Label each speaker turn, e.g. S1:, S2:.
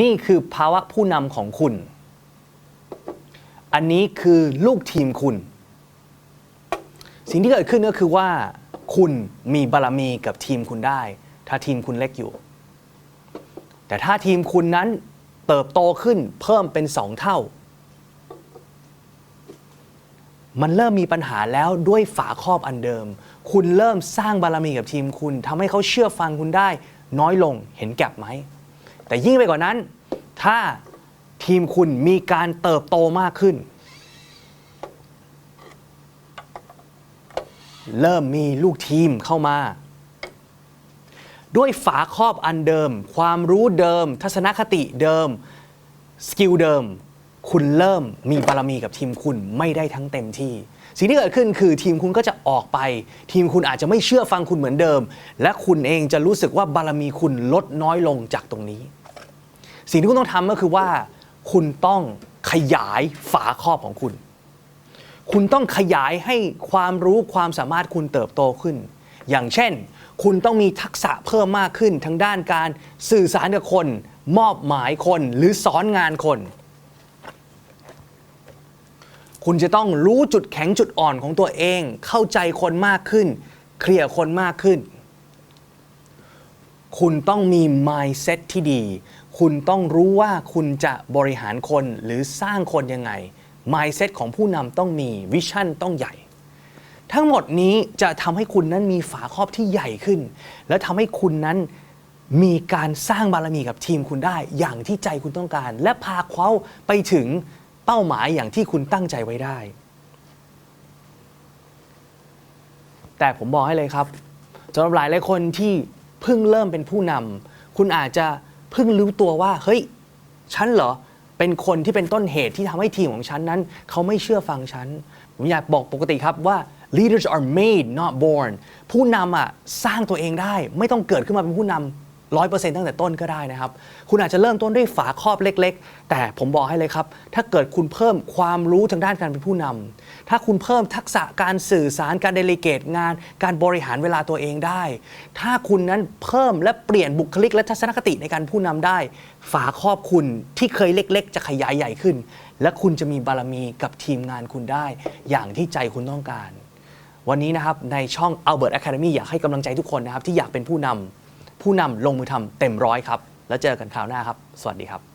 S1: นี่คือภาวะผู้นำของคุณ อันนี้คือลูกทีมคุณ สิ่งที่เกิดขึ้นก็คือว่า คุณมีบารมีกับทีมคุณได้ ถ้าทีมคุณเล็กอยู่ แต่ถ้าทีมคุณนั้นเติบโตขึ้นเพิ่มเป็นสองเท่า มันเริ่มมีปัญหาแล้วด้วยฝาครอบอันเดิม คุณเริ่มสร้างบารมีกับทีมคุณทำให้เขาเชื่อฟังคุณได้ น้อยลงเห็นแก็บไหม แต่ยิ่งไปกว่านั้น ถ้าทีมคุณมีการเติบโตมากขึ้น เริ่มมีลูกทีมเข้ามา ด้วยฝาครอบอันเดิม ความรู้เดิม ทัศนคติเดิม สกิลเดิม คุณเริ่มมีบารมีกับทีมคุณไม่ได้ทั้งเต็มที่ สิ่งที่เกิดขึ้นคือทีมคุณก็จะออกไป ทีมคุณอาจจะไม่เชื่อฟังคุณเหมือนเดิม และคุณเองจะรู้สึกว่าบารมีคุณลดน้อยลงจากตรงนี้ สิ่งที่คุณต้องทำก็คือว่า คุณต้องขยายฝาครอบของคุณ คุณต้องขยายให้ความรู้ความสามารถคุณเติบโตขึ้น อย่างเช่น คุณต้องมีทักษะเพิ่มมากขึ้นทางด้านการสื่อสารกับคน มอบหมายคนหรือสอนงานคน คุณจะต้องรู้จุดแข็งจุดอ่อนของตัวเอง เข้าใจคนมากขึ้น เคลียร์คนมากขึ้น คุณต้องมี mindset ที่ดี คุณต้องรู้ว่าคุณจะบริหารคนหรือสร้างคนยังไง mindset ของผู้นำต้องมีวิชั่นต้องใหญ่ ทั้งหมดนี้จะทำให้คุณนั้นมีฝาครอบที่ใหญ่ขึ้น และทำให้คุณนั้นมีการสร้างบารมีกับทีมคุณได้ อย่างที่ใจคุณต้องการ และพาเขาไปถึง เป้าหมายอย่างที่คุณตั้งใจไว้ได้ แต่ผมบอกให้เลยครับสำหรับหลายหลายคนที่เพิ่งเริ่มเป็นผู้นำคุณอาจจะเพิ่งรู้ตัวว่า เฮ้ย ฉันเหรอ เป็นคนที่เป็นต้นเหตุที่ทำให้ทีมของฉันนั้น เขาไม่เชื่อฟังฉัน ผมอยากบอกปกติครับว่า leaders are made not born ผู้นำอะสร้างตัวเองได้ ไม่ต้องเกิดขึ้นมาเป็นผู้นำ ร้อยเปอร์เซ็นต์ตั้งแต่ต้นก็ได้นะครับ คุณอาจจะเริ่มต้นด้วยฝาครอบเล็ก ๆ แต่ผมบอกให้เลยครับ ถ้าเกิดคุณเพิ่มความรู้ทางด้านการเป็นผู้นำถ้าคุณเพิ่มทักษะการสื่อสารการเดลิเกตงาน การบริหารเวลาตัวเองได้ ถ้าคุณนั้นเพิ่มและเปลี่ยนบุคลิกและทัศนคติในการผู้นำได้ ฝาครอบคุณที่เคยเล็ก ๆ จะขยายใหญ่ขึ้น และคุณจะมีบารมีกับทีมงานคุณได้ อย่างที่ใจคุณต้องการวันนี้นะครับในช่อง Albert Academy อยากให้กำลังใจทุกคนนะครับที่อยากเป็นผู้นำ ผู้นำลงมือทำเต็มร้อยครับ แล้วเจอกันคราวหน้าครับ สวัสดีครับ